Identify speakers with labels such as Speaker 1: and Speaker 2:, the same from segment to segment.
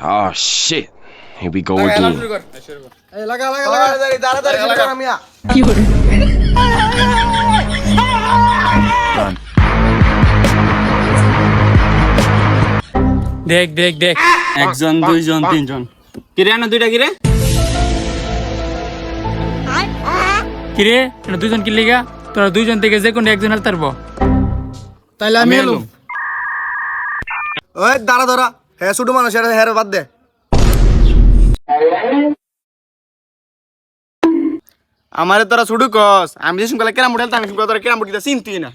Speaker 1: Oh shit. Here we go again.
Speaker 2: দেখ দেখ দেখ।
Speaker 3: একজন দুইজন তিনজন। কিরে আনা দুইটা কিরে?
Speaker 2: কিরে দুজন কি লিগা? তোরা দুইজন থেকে যে কোনো একজন হেলতে পারব
Speaker 4: তাইলে আমি এলুম।
Speaker 5: ওই দাঁড়া দাঁড়া। হ্যাঁ ছোট মানুষ এটা হ্যাঁ বাদ দে। আমারে তোরা ছুটু কস। আমি যে শুনকালে কেরাম উঠাল আমি শুনকালে তোরা কেরাম উঠিতে চিনতি না।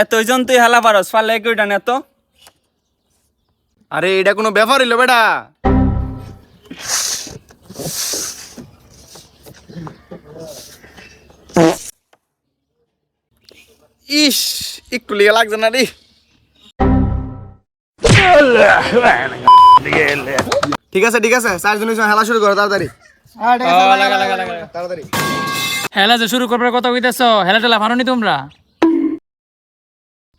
Speaker 3: এতজন তুই হেলা পারস পারলে কইটা না তো
Speaker 5: আরে এটা কোনো ব্যাপার হইল বেটা। ইস একটু লিগে লাগছে না রে। ঠিক আছে ঠিক আছে চারজন খেলা শুরু করো তাড়াতাড়ি। তাড়াতাড়ি।
Speaker 2: হেলা যে শুরু করবার কথা কইতেছ হেলা টেলা ফারনি তোমরা?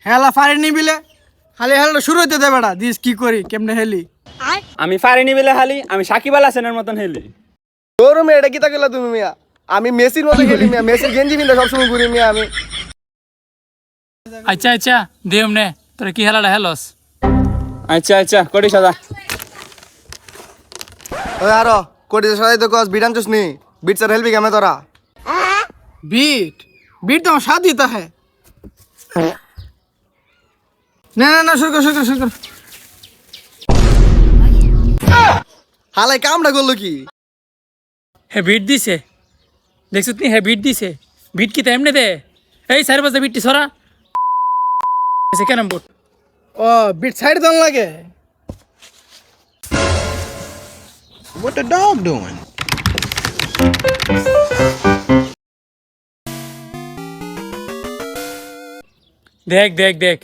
Speaker 4: হেলা ফারি নিবিলে খালি হেলা শুরু হইতে দে বেটা দিস কি করি কেমনে হেলি।
Speaker 3: আমি পারিনি বেলে হালি আমি সাকিব আল হাসানের মতন হেলি।
Speaker 5: তোর মেয়ে এটা কি তাকিলা তুমি মিয়া? আমি মেসির মতো খেলি মিয়া মেসির গেঞ্জি পিন্ধে সবসময় ঘুরি মিয়া আমি।
Speaker 2: আচ্ছা আচ্ছা দেম নে তোরা কি হেলাটা হেলস?
Speaker 3: আচ্ছা আচ্ছা কটি সাদা
Speaker 5: ওই আরও কটি সাদাই তো কস বিটান চুসনি বিট স্যার হেলবি কেমন তোরা?
Speaker 4: বিট বিট তো সাথ দিতা হ্যাঁ। না না না শুরু কর শুরু কর শুরু কর।
Speaker 5: হালাই করল কি?
Speaker 2: হ্যাঁ বিট দিছে। দেখছ তুমি হ্যাঁ বিট দিছে। বিট কি তো এমনি দে? এই সাইবার বিটটি সরা। কেন বোট
Speaker 4: ও बीट সাইড দন লাগে?
Speaker 1: What the dog doing?
Speaker 2: দেখ দেখ দেখ।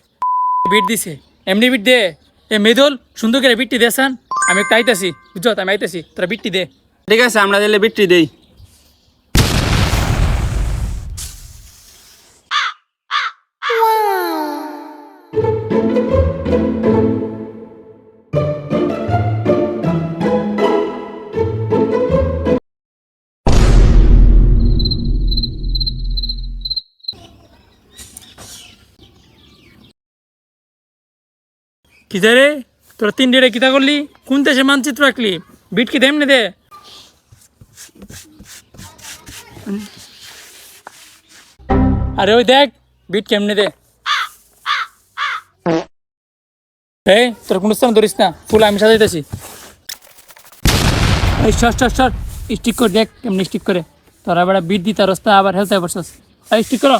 Speaker 2: বিট দিছে। এমনি বিট দে। এ মেদল সুন্দর করে বিটটি দেসান আমি একটা আইতাছি। বুঝছ? আমি আইতাছি। তোরা বিটটি দে।
Speaker 3: ঠিক আছে আমরা দিলে বিট্টি দেই।
Speaker 2: কি দে রে? তোরা তিন ডেটে কিতা করলি? কোন দেশে মানচিত্র রাখলি বিট কি তেমনি দে। আরে ওই দেখ, বিট কেমনে দে। এই, তোর কোনো স্থান ধরিস না। ফুল, আমি সাজাইতেছি। এই শর্ট শর্ট শর্ট স্টিক করে, দেখ, কেমনি স্টিক করে। তোরা বেড়া বিট দিতে রাস্তা আবার হেলতে পারছস। এই স্টিক করো।